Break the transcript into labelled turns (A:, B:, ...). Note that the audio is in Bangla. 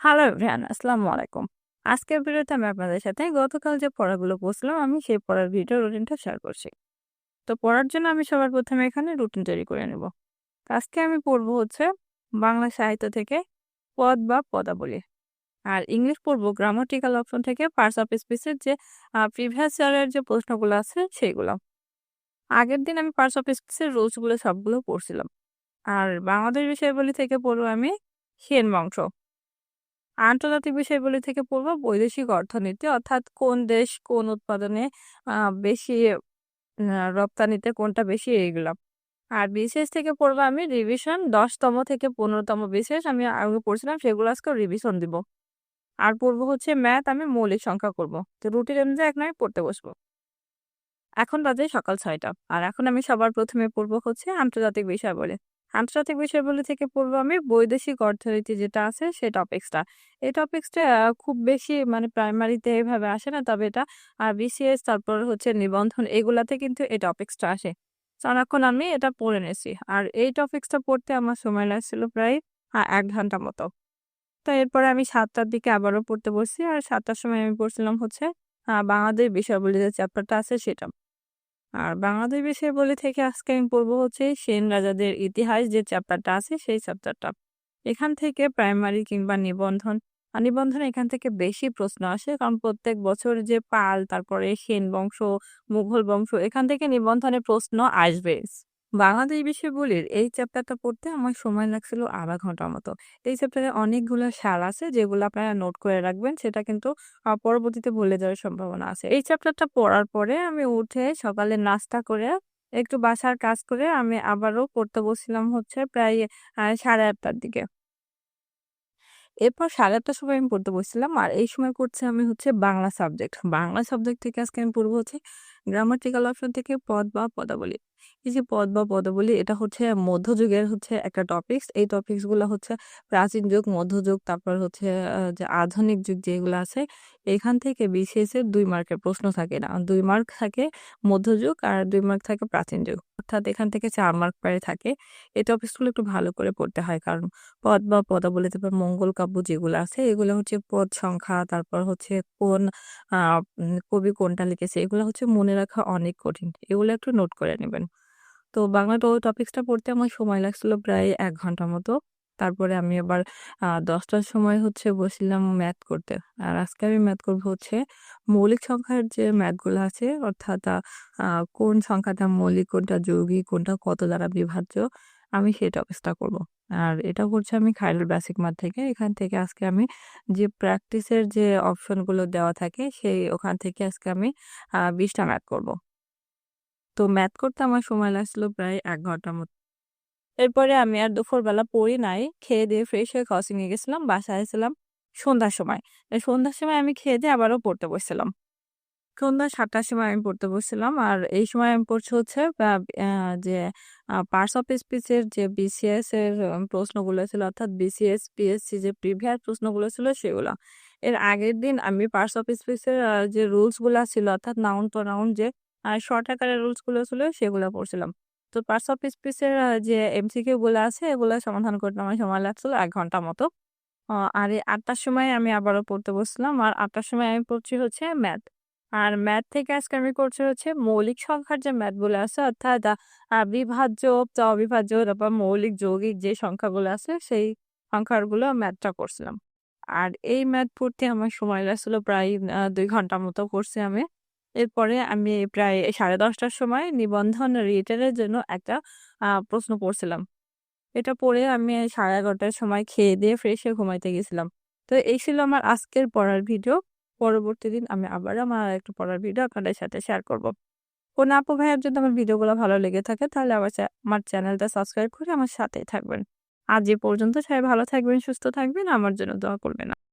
A: হ্যালো এভরিওয়ান, আসসালামু আলাইকুম। আজকের ভিডিওতে আমি আপনাদের সাথে গতকাল যে পড়াগুলো পড়ছিলাম, আমি সেই পড়ার ভিডিও রুটিনটা শেয়ার করছি। তো পড়ার জন্য আমি সবার প্রথমে এখানে রুটিন তৈরি করে নেব। আজকে আমি পড়ব হচ্ছে বাংলা সাহিত্য থেকে পদ বা পদাবলী। আর ইংলিশ পড়ব গ্রামাটিক্যাল অপশন থেকে পার্স অফ স্পিচের যে প্রিভিয়াস ইয়ারের যে প্রশ্নগুলো আছে সেইগুলো। আগের দিন আমি পার্স অফ স্পিচের রুলসগুলো সবগুলো পড়ছিলাম। আর বাংলাদেশ বিষয়বলী থেকে পড়ব আমি সেন বংশ আন্তর্জাতিক বিষয়গুলি থেকে পড়ব বৈদেশিক অর্থনীতি, অর্থাৎ কোন দেশ কোন উৎপাদনে বেশি রপ্তানিতে কোনটা বেশি এইগুলো আর বিশেষ থেকে পড়ব আমি রিভিশন দশতম থেকে পনেরোতম বিশেষ আমি আগে পড়ছিলাম সেগুলো আজকে রিভিশন দিব। আর পড়ব হচ্ছে ম্যাথ আমি মৌলিক সংখ্যা করব। তো রুটিন অনুযায়ী এখন আমি পড়তে বসবো। এখন বাজে সকাল ছয়টা। আর এখন আমি সবার প্রথমে পড়ব হচ্ছে আন্তর্জাতিক বিষয় বলে। আন্তর্জাতিক বিষয়গুলি থেকে পড়ব আমি, বৈদেশিক অর্থনীতি যেটা আছে সেই টপিক্সটা। এই টপিক্সটা খুব বেশি মানে প্রাইমারিতে এইভাবে আসে না, তবে এটা আর বিসিএস তারপর হচ্ছে নিবন্ধন এগুলাতে কিন্তু এই টপিক্সটা আসে। সারাক্ষণ আমি এটা পড়ে নিয়েছি। আর এই টপিক্সটা পড়তে আমার সময় লাগছিল প্রায় এক ঘণ্টা মতো। তো এরপরে আমি সাতটার দিকে আবারও পড়তে বসছি। আর সাতটার সময় আমি পড়ছিলাম হচ্ছে বাংলাদেশ বিষয়গুলি যে চ্যাপ্টারটা আছে সেটা। আর বাংলাদেশ বিষয় বলে থেকে আজকে আমি পড়ব হচ্ছে সেন রাজাদের ইতিহাস যে চ্যাপ্টারটা আছে সেই চ্যাপ্টারটা। এখান থেকে প্রাইমারি কিংবা নিবন্ধন। নিবন্ধন এখান থেকে বেশি প্রশ্ন আসে কারণ প্রত্যেক বছর যে পাল, তারপরে সেন বংশ, মুঘল বংশ, এখান থেকে নিবন্ধনে প্রশ্ন আসবে বাংলাদেশ বিষয়গুলির এই চ্যাপ্টারটা পড়তে আমার সময় লাগছিল আধা ঘণ্টার মতো। এই চ্যাপ্টারে অনেকগুলো সার আছে যেগুলো আপনারা নোট করে রাখবেন, সেটা কিন্তু পরবর্তীতে ভুলে যাওয়ার সম্ভাবনা আছে। এই চ্যাপ্টারটা পড়ার পরে আমি উঠে সকালে নাস্তা করে, একটু বাসার কাজ করে আমি আবারও পড়তে বসছিলাম হচ্ছে প্রায় সাড়ে আটটার দিকে। এরপর সাড়ে আটটার সময় আমি পড়তে বসছিলাম আর এই সময় করছে আমি হচ্ছে বাংলা সাবজেক্ট। বাংলা সাবজেক্ট থেকে আজকে আমি পড়ব হচ্ছে গ্রামাটিক্যাল অপশন থেকে পদ বা পদাবলী। এই যে পদ বা পদাবলী, এটা হচ্ছে মধ্যযুগের হচ্ছে একটা টপিকস এই টপিকসগুলো হচ্ছে প্রাচীন যুগ, মধ্যযুগ, তারপর হচ্ছে যে আধুনিক যুগ যেগুলো আছে, এখান থেকে বিশেষ দুই মার্কের প্রশ্ন থাকে না। দুই মার্ক থাকে মধ্যযুগ আর দুই মার্ক থাকে প্রাচীন যুগ। অর্থাৎ এখান থেকে চার মার্ক পারে থাকে। এই টপিকসগুলো একটু ভালো করে পড়তে হয়, কারণ পদ বা পদাবলী তারপর মঙ্গল কাব্য যেগুলো আছে, এগুলো হচ্ছে পদ সংখ্যা, তারপর হচ্ছে কোন কবি কোনটা লিখেছে, এগুলো হচ্ছে মনে রাখা অনেক কঠিন। এগুলো একটু নোট করে নেবেন। তো বাংলা টপিক্সটা পড়তে আমার সময় লাগছিল প্রায় এক ঘণ্টা মতো। তারপরে আমি আবার দশটার সময় হচ্ছে বসিলাম ম্যাথ করতে। আর আজকে আমি ম্যাথ করব হচ্ছে মৌলিক সংখ্যার যে ম্যাথগুলো আছে, অর্থাৎ কোন সংখ্যাটা মৌলিক, কোনটা যৌগিক, কোনটা কত দ্বারা বিভাজ্য আমি সেই টপিক্সটা করব। আর এটা করছে আমি খাইরুল বেসিক ম্যাথ থেকে। এখান থেকে আজকে আমি যে প্র্যাকটিসের যে অপশনগুলো দেওয়া থাকে, সেই ওখান থেকে আজকে আমি বিশটা ম্যাথ করব। তো ম্যাথ করতে আমার সময় লাগছিল প্রায় এক ঘণ্টার মতো। এরপরে আমি আর দুপুরবেলা পড়ি নাই, খেয়ে দিয়ে ফ্রেশ হয়ে ক্রসিংয়ে গেছিলাম, বাসায় এসেছিলাম সন্ধ্যার সময়। সন্ধ্যার সময় আমি খেয়ে দিয়ে আবারও পড়তে বসছিলাম। সন্ধ্যা সাতটার সময় আমি পড়তে বসছিলাম। আর এই সময় আমি পড়ছি হচ্ছে যে পার্টস অফ স্পিচের যে বিসিএস এর প্রশ্নগুলো ছিল, অর্থাৎ বিসিএস পিএসসি যে, প্রিভিয়াস প্রশ্নগুলো ছিল সেগুলো। এর আগের দিন আমি পার্টস অফ স্পিচের যে রুলসগুলা ছিল, অর্থাৎ নাউন তো নাউন যে শর্ট আকারের রুলসগুলো ছিল, সেগুলো পড়ছিলাম। তো পার্টস অফ স্পিচের যে এমসিকিউ গুলো আছে, এগুলো সমাধান করতে আমার সময় লাগছিল এক ঘণ্টা মতো। আর এই আটটার সময় আমি আবারও পড়তে বসছিলাম। আর আটটার সময় আমি পড়ছি হচ্ছে ম্যাথ। আর ম্যাথ থেকে আজকে আমি করছি হচ্ছে মৌলিক সংখ্যার যে ম্যাথগুলো আছে, অর্থাৎ বিভাজ্য অবিভাজ্য তারপর মৌলিক যৌগিক যে সংখ্যাগুলো আছে, সেই সংখ্যাগুলো ম্যাথটা করছিলাম। আর এই ম্যাথ পড়তে আমার সময় লাগছিল প্রায় দুই ঘণ্টার মতো করছি আমি। এরপরে আমি প্রায় সাড়ে দশটার সময় নিবন্ধন রিটেনের জন্য একটা প্রশ্ন পড়ছিলাম। এটা পড়ে আমি সাড়ে এগারোটার সময় খেয়ে দিয়ে ফ্রেশ ঘুমাইতে গেছিলাম। তো এই ছিল আমার আজকের পড়ার ভিডিও পরবর্তী দিন আমি আবার আমার একটু পড়ার ভিডিও আপনাদের সাথে শেয়ার করব। কোনো আপু ভাইয়ের যদি আমার ভিডিওগুলো ভালো লেগে থাকে, তাহলে আবার আমার চ্যানেলটা সাবস্ক্রাইব করে আমার সাথেই থাকবেন। আজ এ পর্যন্ত সবাই ভালো থাকবেন, সুস্থ থাকবেন, আমার জন্য দোয়া করবেন।